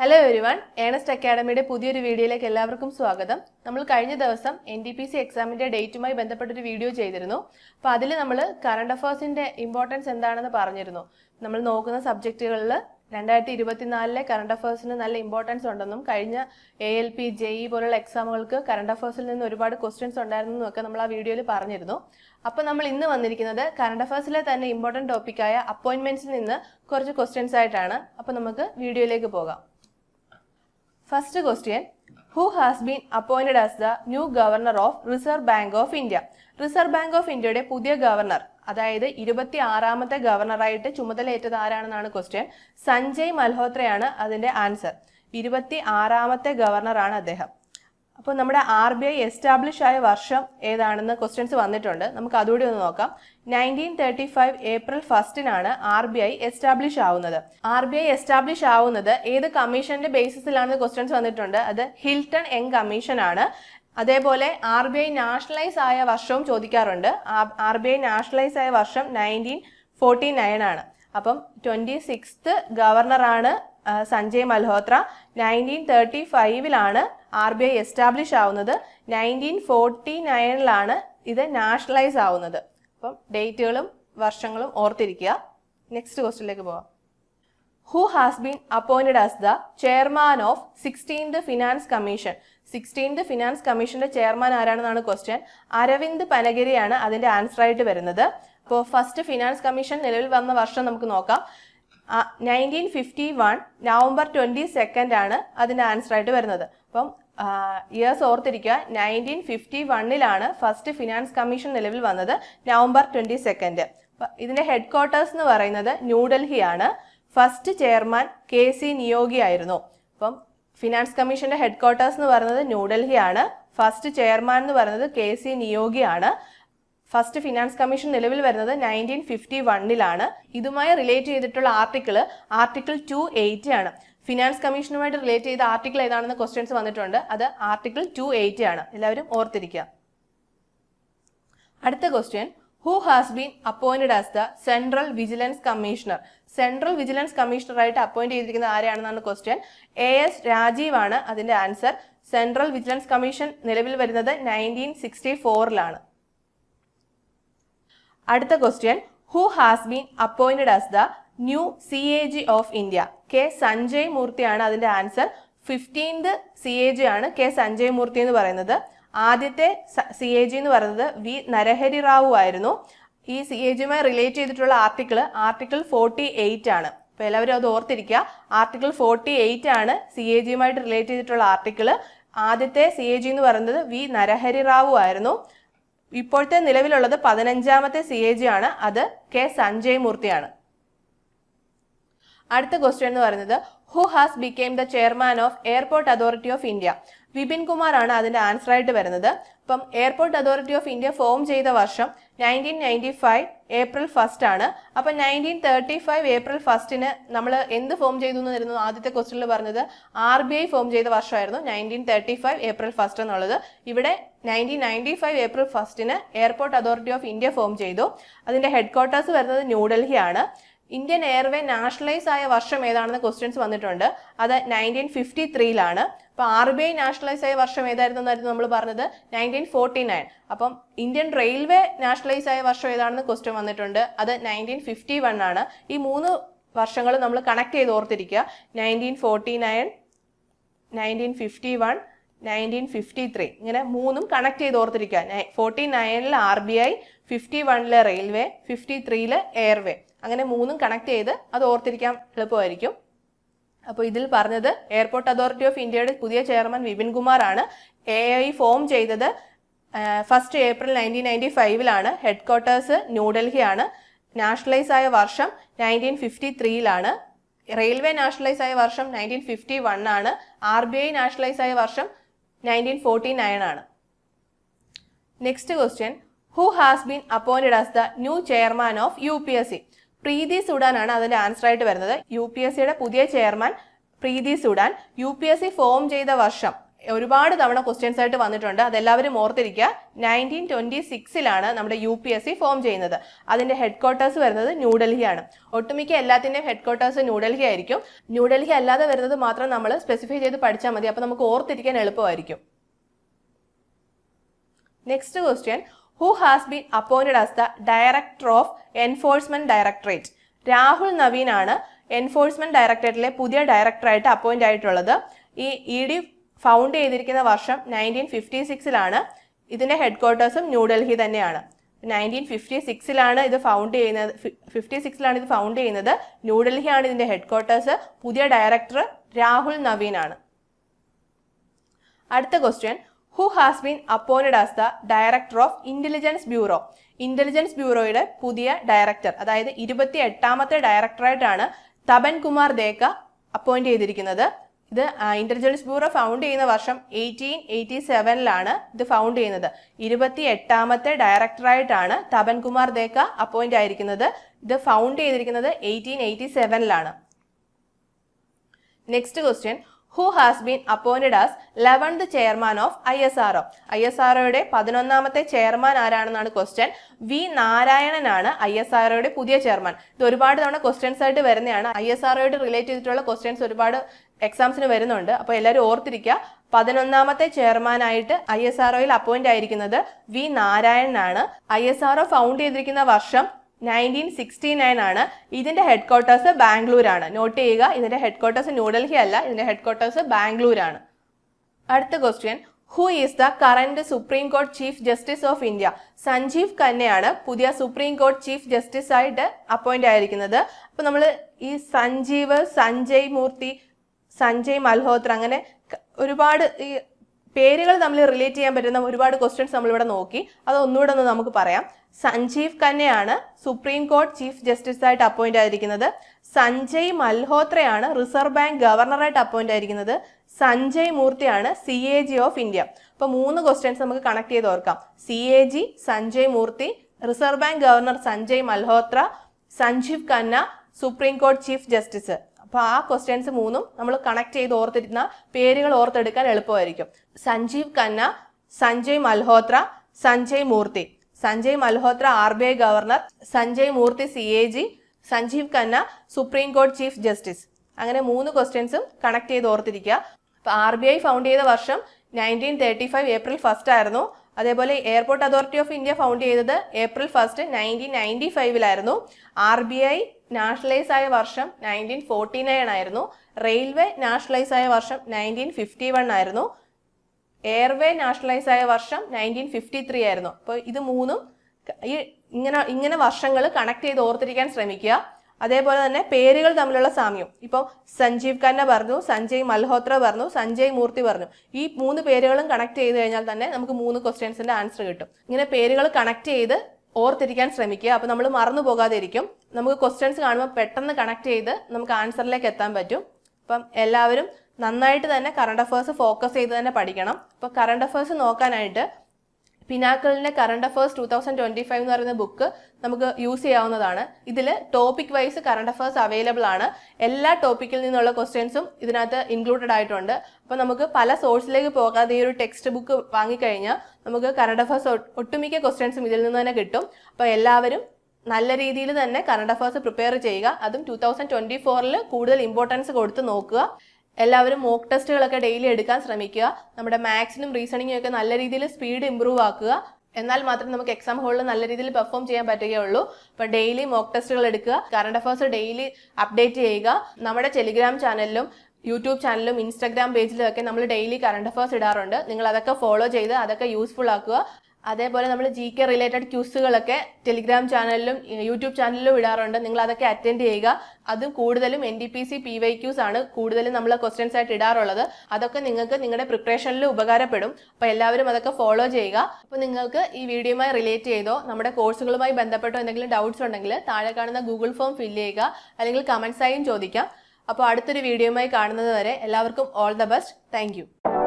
Hello everyone Ernest അക്കാഡമിയുടെ പുതിയൊരു വീഡിയോയിലേക്ക് എല്ലാവർക്കും സ്വാഗതം. നമ്മൾ കഴിഞ്ഞ ദിവസം എൻ ഡി പി സി എക്സാമിന്റെ ഡേറ്റുമായി ബന്ധപ്പെട്ടൊരു വീഡിയോ ചെയ്തിരുന്നു. അപ്പോൾ അതിൽ നമ്മൾ കറണ്ട് അഫയേഴ്സിന്റെ ഇമ്പോർട്ടൻസ് എന്താണെന്ന് പറഞ്ഞിരുന്നു. നമ്മൾ നോക്കുന്ന സബ്ജക്റ്റുകളിൽ രണ്ടായിരത്തി ഇരുപത്തിനാലിലെ കറണ്ട് അഫയേഴ്സിന് നല്ല ഇമ്പോർട്ടൻസ് ഉണ്ടെന്നും കഴിഞ്ഞ A L P J E പോലുള്ള എക്സാമുകൾക്ക് കറണ്ട് അഫയേഴ്സിൽ നിന്ന് ഒരുപാട് ക്വസ്റ്റ്യൻസ് ഉണ്ടായിരുന്നു ഒക്കെ നമ്മൾ ആ വീഡിയോയിൽ പറഞ്ഞിരുന്നു. അപ്പോൾ നമ്മൾ ഇന്ന് വന്നിരിക്കുന്നത് കറണ്ട് അഫയേഴ്സിലെ തന്നെ ഇമ്പോർട്ടന്റ് ടോപ്പിക്കായ അപ്പോയിൻമെന്റ്സിൽ നിന്ന് കുറച്ച് ക്വസ്റ്റ്യൻസ് ആയിട്ടാണ്. അപ്പോൾ നമുക്ക് വീഡിയോയിലേക്ക് പോകാം. First question who has been appointed as the new governor of reserve bank of India reserve bank of ഇന്ത്യയുടെ പുതിയ ഗവർണർ അതായത് ഇരുപത്തി ആറാമത്തെ ഗവർണറായിട്ട് ചുമതലയേറ്റത് ആരാണെന്നാണ് ക്വസ്റ്റ്യൻ സഞ്ജയ് മൽഹോത്രയാണ് അതിന്റെ ആൻസർ ഇരുപത്തി ആറാമത്തെ ഗവർണറാണ് അദ്ദേഹം. അപ്പോൾ നമ്മുടെ ആർ ബി ഐ എസ്റ്റാബ്ലിഷ് ആയ വർഷം ഏതാണെന്ന് ക്വസ്റ്റ്യൻസ് വന്നിട്ടുണ്ട്. നമുക്ക് അതുകൂടി ഒന്ന് നോക്കാം. നയന്റീൻ തേർട്ടി ഫൈവ് ഏപ്രിൽ ഫസ്റ്റിനാണ് ആർ ബി ഐ എസ്റ്റാബ്ലിഷ് ആവുന്നത്. ആർ ബി ഐ എസ്റ്റാബ്ലിഷ് ആവുന്നത് ഏത് കമ്മീഷന്റെ ബേസിസിലാണെന്ന് ക്വസ്റ്റ്യൻസ് വന്നിട്ടുണ്ട്? അത് ഹിൽട്ടൺ യങ് കമ്മീഷൻ ആണ്. അതേപോലെ ആർ ബി ഐ നാഷണലൈസ് ആയ വർഷവും ചോദിക്കാറുണ്ട്. ആർ ബി ഐ നാഷണലൈസ് ആയ വർഷം നയന്റീൻ ഫോർട്ടി നയൻ ആണ്. അപ്പം ട്വന്റി സിക്സ്ത് ഗവർണറാണ് സഞ്ജയ് മൽഹോത്ര നയന്റീൻ തേർട്ടി ഫൈവിലാണ് ആർ ബി ഐ എസ്റ്റാബ്ലിഷ് ആവുന്നത്. നയന്റീൻ ഫോർട്ടി നയനിലാണ് ഇത് നാഷണലൈസ് ആവുന്നത്. അപ്പം ഡേറ്റുകളും വർഷങ്ങളും ഓർത്തിരിക്കുക. നെക്സ്റ്റ് ക്വസ്റ്റിലേക്ക് പോവാം. Who has been appointed as the chairman of sixteenth finance commission sixteenth finance കമ്മീഷന്റെ ചെയർമാൻ ആരാണെന്നാണ് ക്വസ്റ്റ്യൻ അരവിന്ദ് പനഗിരിയാണ് അതിന്റെ ആൻസർ ആയിട്ട് വരുന്നത്. അപ്പോൾ ഫസ്റ്റ് ഫിനാൻസ് കമ്മീഷൻ നിലവിൽ വന്ന വർഷം നമുക്ക് നോക്കാം. Nineteen fifty one November twenty second ആണ് അതിന്റെ ആൻസർ ആയിട്ട് വരുന്നത്. അപ്പം ഇയേഴ്സ് ഓർത്തിരിക്കുക നയന്റീൻ ഫിഫ്റ്റി വണ്ണിലാണ് ഫസ്റ്റ് ഫിനാൻസ് കമ്മീഷൻ നിലവിൽ വന്നത് നവംബർ ട്വന്റി സെക്കൻഡ് ഇതിന്റെ ഹെഡ് ക്വാർട്ടേഴ്സ് എന്ന് പറയുന്നത് ന്യൂഡൽഹി ആണ് first chairman K C Neogy ആയിരുന്നു. അപ്പം ഫിനാൻസ് കമ്മീഷന്റെ ഹെഡ് ക്വാർട്ടേഴ്സ് എന്ന് പറയുന്നത് ന്യൂഡൽഹി ആണ് ഫസ്റ്റ് ചെയർമാൻ എന്ന് പറയുന്നത് കെ സി നിയോഗിയാണ് ഫസ്റ്റ് ഫിനാൻസ് കമ്മീഷൻ നിലവിൽ വരുന്നത് നയന്റീൻ ഫിഫ്റ്റി വണ്ണിലാണ്. ഇതുമായി റിലേറ്റ് ചെയ്തിട്ടുള്ള ആർട്ടിക്കിൾ ആർട്ടിക്കിൾ ടു എയ്റ്റ് ആണ്. ഫിനാൻസ് കമ്മീഷനുമായിട്ട് റിലേറ്റ് ചെയ്ത ആർട്ടിക്കിൾ ഏതാണെന്ന് ക്വസ്റ്റ്യൻസ് വന്നിട്ടുണ്ട്. അത് ആർട്ടിക്കിൾ ടു എയ്റ്റ് ആണ്. എല്ലാവരും ഓർത്തിരിക്കുക. അടുത്ത question who has been appointed as the central vigilance commissioner central vigilance കമ്മീഷണറായിട്ട് appoint ചെയ്തിരിക്കുന്നത് ആരെയാണെന്നാണ് ക്വസ്റ്റ്യൻ എ എസ് രാജീവ് ആണ് അതിന്റെ ആൻസർ സെൻട്രൽ വിജിലൻസ് കമ്മീഷൻ നിലവിൽ വരുന്നത് നയന്റീൻ സിക്സ്റ്റി ഫോറിലാണ് അടുത്ത question who has been appointed as the new C A G of India K Sanjay മൂർത്തിയാണ് അതിന്റെ answer fifteenth C A G ആണ് കെ സഞ്ജയ് മൂർത്തി എന്ന് പറയുന്നത്. ആദ്യത്തെ സി എ ജി എന്ന് പറയുന്നത് വി നരഹരി റാവു ആയിരുന്നു. ഈ സി എ ജിയുമായി റിലേറ്റ് ചെയ്തിട്ടുള്ള ആർട്ടിക്കിൾ ആർട്ടിക്കിൾ ഫോർട്ടി എയ്റ്റ് ആണ്. അപ്പൊ എല്ലാവരും അത് ഓർത്തിരിക്കുക. ആർട്ടിക്കിൾ ഫോർട്ടി എയ്റ്റ് ആണ് സി എ ജിയുമായിട്ട് റിലേറ്റ് ചെയ്തിട്ടുള്ള ആർട്ടിക്കിൾ ആദ്യത്തെ സി എ ജി എന്ന് പറയുന്നത് വി നരഹരി റാവു ആയിരുന്നു. ഇപ്പോഴത്തെ നിലവിലുള്ളത് പതിനഞ്ചാമത്തെ സി എ ജി ആണ്. അത് കെ സഞ്ജയ് മൂർത്തിയാണ്. അടുത്ത ക്വസ്റ്റ്യൻ എന്ന് പറയുന്നത് who has become the chairman of airport authority of India Vipin അതിന്റെ ആൻസർ ആയിട്ട് വരുന്നത്. അപ്പം airport authority of India form ചെയ്ത വർഷം nineteen ninety five April first ആണ്. അപ്പം നയന്റീൻ തേർട്ടി ഫൈവ് ഏപ്രിൽ ഫസ്റ്റിന് നമ്മൾ എന്ത് ഫോം ചെയ്തു എന്നായിരുന്നു ആദ്യത്തെ ക്വസ്റ്റനിൽ പറഞ്ഞത് ആർ ബി ഐ ഫോം ചെയ്ത വർഷമായിരുന്നു nineteen thirty five April first എന്നുള്ളത്. ഇവിടെ nineteen ninety five April ഫസ്റ്റിന് airport authority of India form ചെയ്തു. അതിന്റെ ഹെഡ് ക്വാർട്ടേഴ്സ് വരുന്നത് ന്യൂഡൽഹിയാണ് ഇന്ത്യൻ എയർവേ നാഷണലൈസ് ആയ വർഷം ഏതാണെന്ന് ക്വസ്റ്റ്യൻസ് വന്നിട്ടുണ്ട്. അത് നയന്റീൻ ഫിഫ്റ്റി ത്രീയിലാണ് അപ്പൊ ആർ ബി ഐ നാഷണലൈസ് ആയ വർഷം ഏതായിരുന്നു എന്നായിരുന്നു നമ്മൾ പറഞ്ഞത്? നയന്റീൻ ഫോർട്ടി നയൻ അപ്പം ഇന്ത്യൻ റെയിൽവേ നാഷണലൈസ് ആയ വർഷം ഏതാണെന്ന് ക്വസ്റ്റ്യൻ വന്നിട്ടുണ്ട്. അത് നയന്റീൻ ഫിഫ്റ്റി വൺ ആണ്. ഈ മൂന്ന് വർഷങ്ങൾ നമ്മൾ കണക്ട് ചെയ്ത് ഓർത്തിരിക്കുക. Nineteen forty nine nineteen fifty one nineteen fifty three ഇങ്ങനെ മൂന്നും കണക്ട് ചെയ്ത് ഓർത്തിരിക്കുക. ഫോർട്ടി നയനിൽ ആർ ബി ഐ ഫിഫ്റ്റി വണ്ണിലെ റെയിൽവേ ഫിഫ്റ്റി ത്രീയിൽ എയർവേ അങ്ങനെ മൂന്നും കണക്ട് ചെയ്ത് അത് ഓർത്തിരിക്കാൻ എളുപ്പമായിരിക്കും. അപ്പോൾ ഇതിൽ പറഞ്ഞത് എയർപോർട്ട് അതോറിറ്റി ഓഫ് ഇന്ത്യയുടെ പുതിയ ചെയർമാൻ വിപിൻ കുമാർ ആണ് എ ഐ ഫോം ചെയ്തത് ഫസ്റ്റ് ഏപ്രിൽ നയന്റീൻ നയന്റി ഫൈവിലാണ് ഹെഡ് ക്വാർട്ടേഴ്സ് ന്യൂഡൽഹിയാണ് നാഷണലൈസ് ആയ വർഷം നയന്റീൻ ഫിഫ്റ്റി ത്രീയിലാണ് റെയിൽവേ നാഷണലൈസ് ആയ വർഷം നയന്റീൻ ഫിഫ്റ്റി വൺ ആണ്. ആർ ബി ഐ നാഷണലൈസ് ആയ വർഷം നയന്റീൻ ഫോർട്ടി നയൻ ആണ്. Next question who has been appointed as the new chairman of U P S C Preeti സുഡാനാണ് answer ആയിട്ട് വരുന്നത്. U P S സിയുടെ പുതിയ chairman Preeti Sudan. U P S C form ചെയ്ത വർഷം ഒരുപാട് തവണ questions ആയിട്ട് വന്നിട്ടുണ്ട്. അതെല്ലാവരും ഓർത്തിരിക്കുക. നയന്റീൻ ട്വന്റി സിക്സിലാണ് നമ്മുടെ U P S C form ചെയ്യുന്നത്. അതിന്റെ ഹെഡ് ക്വാർട്ടേഴ്സ് വരുന്നത് ന്യൂഡൽഹിയാണ് ഒട്ടുമിക്ക എല്ലാത്തിന്റെയും ഹെഡ് ക്വാർട്ടേഴ്സ് ന്യൂഡൽഹി ആയിരിക്കും. ന്യൂഡൽഹി അല്ലാതെ വരുന്നത് മാത്രം നമ്മൾ സ്പെസിഫൈ ചെയ്ത് പഠിച്ചാൽ മതി. അപ്പോൾ നമുക്ക് ഓർത്തിരിക്കാൻ എളുപ്പമായിരിക്കും. Next question who has been appointed as the director of enforcement directorate Rahul Naveen ആണ് എൻഫോഴ്സ്മെന്റ് ഡയറക്ടറേറ്റിലെ പുതിയ ഡയറക്ടറായിട്ട് അപ്പോയിന്റ് ആയിട്ടുള്ളത്. ഈ ഇ ഡി ഫൗണ്ട് ചെയ്തിരിക്കുന്ന വർഷം നയന്റീൻ ഫിഫ്റ്റി സിക്സിലാണ് ഇതിന്റെ ഹെഡ് ക്വാർട്ടേഴ്സും ന്യൂഡൽഹി തന്നെയാണ്. നയന്റീൻ ഫിഫ്റ്റി സിക്സിലാണ് ഇത് ഫൗണ്ട് ചെയ്യുന്നത്. ഫിഫ്റ്റി സിക്സിലാണ് ഇത് ഫൗണ്ട് ചെയ്യുന്നത്. ന്യൂഡൽഹിയാണ് ഇതിന്റെ ഹെഡ് ക്വാർട്ടേഴ്സ് പുതിയ ഡയറക്ടർ രാഹുൽ നവീൻ ആണ് അടുത്ത question who has been appointed as the director of intelligence bureau intelligence ബ്യൂറോയുടെ പുതിയ ഡയറക്ടർ അതായത് ഇരുപത്തി എട്ടാമത്തെ ഡയറക്ടറായിട്ടാണ് തപൻ കുമാർ ദേക്ക അപ്പോയിന്റ് ചെയ്തിരിക്കുന്നത്. ഇത് ഇന്റലിജൻസ് ബ്യൂറോ ഫൗണ്ട് ചെയ്യുന്ന വർഷം എയ്റ്റീൻ എയ്റ്റി സെവനിലാണ് ഇത് ഫൗണ്ട് ചെയ്യുന്നത്. ഇരുപത്തി എട്ടാമത്തെ ഡയറക്ടറായിട്ടാണ് തപൻ കുമാർ ദേക്ക അപ്പോയിന്റ് ആയിരിക്കുന്നത്. ഇത് ഫൗണ്ട് ചെയ്തിരിക്കുന്നത് eighteen eighty സെവനിലാണ് next question who has been appointed as eleventh chairman of I S R O I S R ഒയുടെ പതിനൊന്നാമത്തെ ചെയർമാൻ ആരാണെന്നാണ് ക്വസ്റ്റ്യൻ വി നാരായണനാണ് ഐ എസ് ആർ ഒയുടെ പുതിയ ചെയർമാൻ ഇത് ഒരുപാട് തവണ ക്വസ്റ്റ്യൻസ് ആയിട്ട് വരുന്നതാണ്. ഐ എസ് ആർ റിലേറ്റ് ചെയ്തിട്ടുള്ള ക്വസ്റ്റ്യൻസ് ഒരുപാട് എക്സാംസിന് വരുന്നുണ്ട്. അപ്പോൾ എല്ലാവരും ഓർത്തിരിക്കുക പതിനൊന്നാമത്തെ ചെയർമാനായിട്ട് ഐ എസ് ആർ ഒയിൽ അപ്പോയിന്റ് ആയിരിക്കുന്നത് V നാരായണനാണ്. I S R O found ചെയ്തിരിക്കുന്ന വർഷം നയന്റീൻ സിക്സ്റ്റി നയൻ ആണ്. ഇതിന്റെ ഹെഡ് ക്വാർട്ടേഴ്സ് ബാംഗ്ലൂരാണ്. നോട്ട് ചെയ്യുക ഇതിന്റെ ഹെഡ് ക്വാർട്ടേഴ്സ് ന്യൂഡൽഹി അല്ല ഇതിന്റെ ഹെഡ് ക്വാർട്ടേഴ്സ് ബാംഗ്ലൂരാണ്. അടുത്ത question who is the current supreme court chief justice of India Sanjeev ഖന്നയാണ് പുതിയ സുപ്രീം കോർട്ട് ചീഫ് ജസ്റ്റിസ് ആയിട്ട് അപ്പോയിന്റ് ആയിരിക്കുന്നത്. അപ്പോൾ നമ്മൾ ഈ സഞ്ജീവ് സഞ്ജയ് മൂർത്തി സഞ്ജയ് മൽഹോത്ര അങ്ങനെ ഒരുപാട് ഈ പേരുകൾ തമ്മിൽ റിലേറ്റ് ചെയ്യാൻ പറ്റുന്ന ഒരുപാട് ക്വസ്റ്റ്യൻസ് നമ്മളിവിടെ നോക്കി. അത് ഒന്നുകൂടെ ഒന്ന് നമുക്ക് പറയാം. സഞ്ജീവ് ഖന്നയാണ് സുപ്രീം കോർട്ട് ചീഫ് ജസ്റ്റിസ് ആയിട്ട് അപ്പോയിന്റ് ആയിരിക്കുന്നത്. സഞ്ജയ് മൽഹോത്രയാണ് റിസർവ് ബാങ്ക് ഗവർണറായിട്ട് അപ്പോയിന്റ് ആയിരിക്കുന്നത്. Sanjay മൂർത്തിയാണ് C A G of India അപ്പൊ മൂന്ന് ക്വസ്റ്റ്യൻസ് നമുക്ക് കണക്ട് ചെയ്ത് ഓർക്കാം. C A G Sanjay Murthy reserve bank governor Sanjay Malhotra Sanjeev Khanna supreme court chief justice അപ്പൊ ആ ക്വസ്റ്റ്യൻസ് മൂന്നും നമ്മൾ കണക്ട് ചെയ്ത് ഓർത്തിരുന്ന പേരുകൾ ഓർത്തെടുക്കാൻ എളുപ്പമായിരിക്കും. Sanjeev Khanna Sanjay Malhotra Sanjay Murthy. Sanjay Malhotra R B I governor Sanjay Murthy C A G Sanjeev Khanna supreme കോടതി chief justice. അങ്ങനെ മൂന്ന് ക്വസ്റ്റ്യൻസും കണക്ട് ചെയ്ത് ഓർത്തിരിക്കുക. ആർ ബി ഐ ഫൗണ്ട് ചെയ്ത വർഷം nineteen thirty five April first ആയിരുന്നു. അതേപോലെ airport authority of India found ചെയ്തത് ഏപ്രിൽ ഫസ്റ്റ് നയന്റീൻ നയന്റി ഫൈവിലായിരുന്നു ആർ ബി ഐ നാഷണലൈസ് ആയ വർഷം നയന്റീൻ ഫോർട്ടി നയൻ ആയിരുന്നു. റെയിൽവേ നാഷണലൈസ് ആയ വർഷം നയന്റീൻ ഫിഫ്റ്റി വൺ ആയിരുന്നു. എയർവേ നാഷണലൈസ് ആയ വർഷം നയന്റീൻ ഫിഫ്റ്റി ത്രീ ആയിരുന്നു. അപ്പോൾ ഇത് മൂന്നും ഈ ഇങ്ങനെ ഇങ്ങനെ വർഷങ്ങൾ കണക്ട് ചെയ്ത് ഓർത്തിരിക്കാൻ ശ്രമിക്കുക. അതേപോലെ തന്നെ പേരുകൾ തമ്മിലുള്ള സാമ്യം. ഇപ്പോൾ സഞ്ജീവ് ഖന്ന പറഞ്ഞു സഞ്ജയ് മൽഹോത്ര പറഞ്ഞു സഞ്ജയ് മൂർത്തി പറഞ്ഞു. ഈ മൂന്ന് പേരുകളും കണക്ട് ചെയ്ത് കഴിഞ്ഞാൽ തന്നെ നമുക്ക് മൂന്ന് ക്വസ്റ്റ്യൻസിന്റെ ആൻസർ കിട്ടും. ഇങ്ങനെ പേരുകൾ കണക്ട് ചെയ്ത് ഓർത്തിരിക്കാൻ ശ്രമിക്കുക. അപ്പോൾ നമ്മൾ മറന്നു പോകാതിരിക്കും. നമുക്ക് ക്വസ്റ്റ്യൻസ് കാണുമ്പോൾ പെട്ടെന്ന് കണക്ട് ചെയ്ത് നമുക്ക് ആൻസറിലേക്ക് എത്താൻ പറ്റും. അപ്പം എല്ലാവരും നന്നായിട്ട് തന്നെ കറണ്ട് അഫേഴ്സ് ഫോക്കസ് ചെയ്ത് തന്നെ പഠിക്കണം. അപ്പോൾ കറണ്ട് അഫേഴ്സ് നോക്കാനായിട്ട് പിനാക്കളിന്റെ current affairs two thousand twenty five എന്ന് പറയുന്ന ബുക്ക് നമുക്ക് യൂസ് ചെയ്യാവുന്നതാണ്. ഇതിൽ topic wise current affairs available ആണ്. എല്ലാ ടോപ്പിക്കിൽ നിന്നുള്ള ക്വസ്റ്റ്യൻസും ഇതിനകത്ത് ഇൻക്ലൂഡഡ് ആയിട്ടുണ്ട്. അപ്പോൾ നമുക്ക് പല സോഴ്സിലേക്ക് പോകാതെ ഈ ഒരു ടെക്സ്റ്റ് ബുക്ക് വാങ്ങിക്കഴിഞ്ഞാൽ നമുക്ക് കറണ്ട് അഫേഴ്സ് ഒട്ടുമിക്ക ക്വസ്റ്റ്യൻസും ഇതിൽ നിന്ന് തന്നെ കിട്ടും. അപ്പോൾ എല്ലാവരും നല്ല രീതിയിൽ തന്നെ കറണ്ട് അഫേഴ്സ് പ്രിപ്പയർ ചെയ്യുക. അതും ടു തൗസൻഡ് ട്വന്റി ഫോറിൽ കൂടുതൽ ഇമ്പോർട്ടൻസ് കൊടുത്ത് നോക്കുക. എല്ലാവരും മോക്ക് ടെസ്റ്റുകളൊക്കെ ഡെയിലി എടുക്കാൻ ശ്രമിക്കുക. നമ്മുടെ മാത്സിനും റീസണിങ്ങും ഒക്കെ നല്ല രീതിയിൽ സ്പീഡ് ഇമ്പ്രൂവ് ആക്കുക. എന്നാൽ മാത്രമേ നമുക്ക് എക്സാം ഹോളിൽ നല്ല രീതിയിൽ പെർഫോം ചെയ്യാൻ പറ്റുകയുള്ളൂ. അപ്പൊ ഡെയിലി മോക്ക് ടെസ്റ്റുകൾ എടുക്കുക. കറണ്ട് അഫയേഴ്സ് ഡെയിലി അപ്ഡേറ്റ് ചെയ്യുക. നമ്മുടെ ടെലിഗ്രാം ചാനലിലും യൂട്യൂബ് ചാനലിലും ഇൻസ്റ്റാഗ്രാം പേജിലും ഒക്കെ നമ്മൾ ഡെയിലി കറണ്ട് അഫയേഴ്സ് ഇടാറുണ്ട്. നിങ്ങൾ അതൊക്കെ ഫോളോ ചെയ്ത് അതൊക്കെ യൂസ്ഫുൾ ആക്കുക. അതേപോലെ നമ്മൾ ജി കെ റിലേറ്റഡ് ക്യൂസുകളൊക്കെ ടെലിഗ്രാം ചാനലിലും യൂട്യൂബ് ചാനലിലും ഇടാറുണ്ട്. നിങ്ങൾ അതൊക്കെ അറ്റൻഡ് ചെയ്യുക. അതും കൂടുതലും N D P C P Y quiz ആണ് കൂടുതലും നമ്മൾ ക്വസ്റ്റ്യൻസ് ആയിട്ട് ഇടാറുള്ളത്. അതൊക്കെ നിങ്ങൾക്ക് നിങ്ങളുടെ പ്രിപ്പറേഷനിൽ ഉപകാരപ്പെടും. അപ്പോൾ എല്ലാവരും അതൊക്കെ ഫോളോ ചെയ്യുക. അപ്പോൾ നിങ്ങൾക്ക് ഈ വീഡിയോയുമായി റിലേറ്റ് ചെയ്തോ നമ്മുടെ കോഴ്സുകളുമായി ബന്ധപ്പെട്ടോ എന്തെങ്കിലും ഡൗട്ട്സ് ഉണ്ടെങ്കിൽ താഴെ കാണുന്ന ഗൂഗിൾ ഫോം ഫില്ല് ചെയ്യുക. അല്ലെങ്കിൽ കമൻസായും ചോദിക്കാം. അപ്പോൾ അടുത്തൊരു വീഡിയോയുമായി കാണുന്നത് വരെ എല്ലാവർക്കും ഓൾ ദ ബെസ്റ്റ് താങ്ക്